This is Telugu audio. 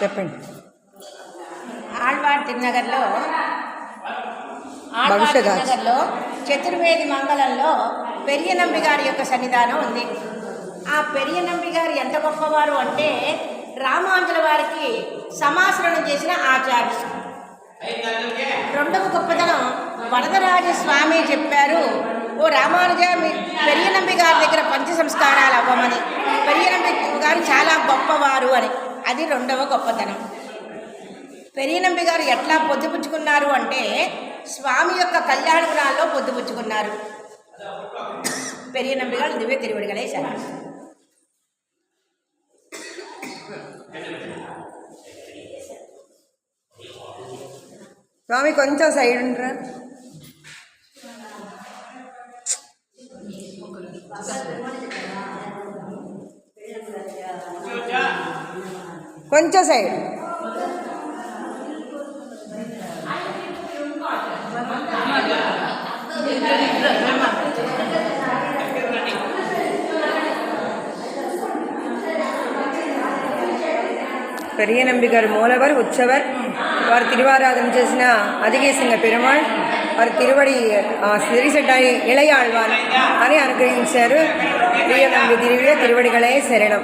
చెప్పండి. తిరునగర్లో ఆళ్వార్ భవిష్యత్ తిరునగర్లో చతుర్వేది మంగళంలో పెరియనంబి గారి యొక్క సన్నిధానం ఉంది. ఆ పెరియనంబి గారు ఎంత గొప్పవారు అంటే రామాంజుల వారికి సమాసరణం చేసిన ఆచార్యులు. రెండవ గొప్పతనం వరదరాజ స్వామి చెప్పారు ఓ రామానుజ మీ పెరియనంబి గారి దగ్గర పంచ సంస్కారాలు అవ్వమని. పెరియనంబి గారు చాలా గొప్పవారు అని. అది రెండవ గొప్పతనం. పెరియనంబి గారు ఎట్లా పొద్దుపుచ్చుకున్నారు అంటే స్వామి యొక్క కళ్యాణ గుణాల్లో పొద్దుపుచ్చుకున్నారు. పెరియనంబి గారు దివ్య తిరువడిగలే సార్. స్వామి కొంచెం సైడ్ ఉండరా? கொஞ்சம் சைடு பெரிய நம்பிக்கார் மூலவர் உற்சவர் వారు తిరువారాధన చేసిన అదిగేసింగ పెరుమాళ్ వారి తిరువడి సిరిసెట్టారి ఇళయాళ్వాన్ అని అనుగ్రహించారు ప్రియ నమ్మి తిరిగి తిరువడిగలే శరణం